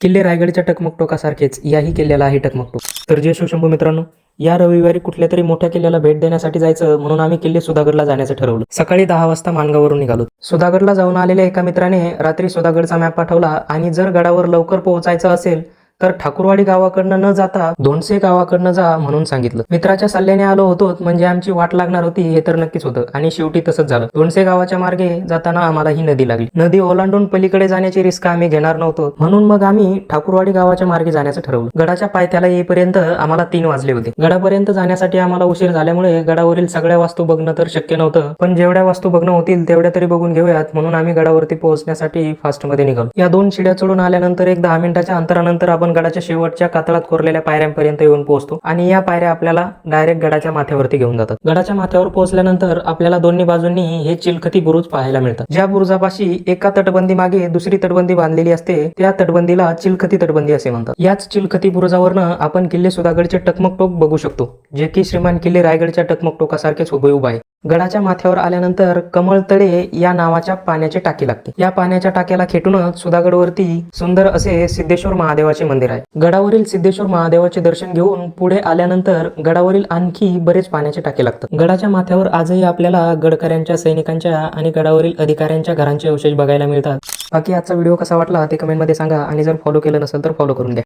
किल्ले रायगडच्या टकमकटोकासारखेच याही किल्ल्याला आहे टकमकटोक. तर जय शिवशंभू मित्रांनो या रविवारी कुठल्या तरी मोठ्या किल्ल्याला भेट देण्यासाठी जायचं म्हणून आम्ही किल्ले सुधागडला जाण्याचं ठरवलं. सकाळी दहा वाजता मानगावरून निघालो. सुधागडला जाऊन आलेल्या एका मित्राने रात्री सुधागडचा मॅप पाठवला आणि जर गडावर लवकर पोहोचायचं असेल तर ठाकूरवाडी गावाकडनं न जाता धोंडसे गावाकडनं जा म्हणून सांगितलं. मित्राच्या सल्ल्याने आलो होतो म्हणजे आमची वाट लागणार होती हे तर नक्कीच होतं. आणि शेवटी तसंच झालं. धोंडसे गावाच्या मार्गे जाताना आम्हाला ही नदी लागली. नदी ओलांडून पलीकडे जाण्याची रिस्क आम्ही घेणार नव्हतो. म्हणून मग आम्ही ठाकूरवाडी गावाच्या मार्गे जाण्याचं ठरवलं. गडाच्या पायथ्याला येईपर्यंत आम्हाला तीन वाजले होते. गडापर्यंत जाण्यासाठी आम्हाला उशीर झाल्यामुळे गडावरील सगळ्या वास्तू बघणं तर शक्य नव्हतं. पण जेवढ्या वास्तू बघणं होतील तेवढ्या तरी बघून घेऊयात. म्हणून आम्ही गडावरती पोहोचण्यासाठी फास्टमध्ये निघालो. या दोन शिड्या चढून आल्यानंतर एक दहा मिनिटाच्या अंतरानंतर आपण गडाच्या शेवटच्या कातळात कोरलेल्या पायऱ्यांपर्यंत येऊन पोहोचतो. आणि या पायऱ्या आपल्याला डायरेक्ट गडाच्या माथ्यावरती घेऊन जातात. गडाच्या माथ्यावर पोहोचल्यानंतर आपल्याला दोन्ही बाजूंनी हे चिलखती बुरुज पाहायला मिळतात. ज्या बुरुजापाशी एका तटबंदी मागे दुसरी तटबंदी बांधलेली असते त्या तटबंदीला चिलखती तटबंदी असे म्हणतात. याच चिलखती बुरुजावरनं आपण किल्ले सुधागडचे टकमक टोक बघू शकतो जे की श्रीमान किल्ले रायगडच्या टकमक टोकासारखेच उभे आहे. गडाच्या माथ्यावर आल्यानंतर कमळतळे या नावाच्या पाण्याची टाकी लागते. या पाण्याच्या टाक्याला खेटूनच सुधागडवरती सुंदर असे सिद्धेश्वर महादेवाचे मंदिर आहे. गडावरील सिद्धेश्वर महादेवाचे दर्शन घेऊन पुढे आल्यानंतर गडावरील आणखी बरेच पाण्याचे टाके लागतात. गडाच्या माथ्यावर आजही आपल्याला गडकऱ्यांच्या सैनिकांच्या आणि गडावरील अधिकाऱ्यांच्या घरांचे अवशेष बघायला मिळतात. बाकी आजचा व्हिडिओ कसा वाटला ते कमेंटमध्ये सांगा आणि जर फॉलो केलं नसेल तर फॉलो करून द्या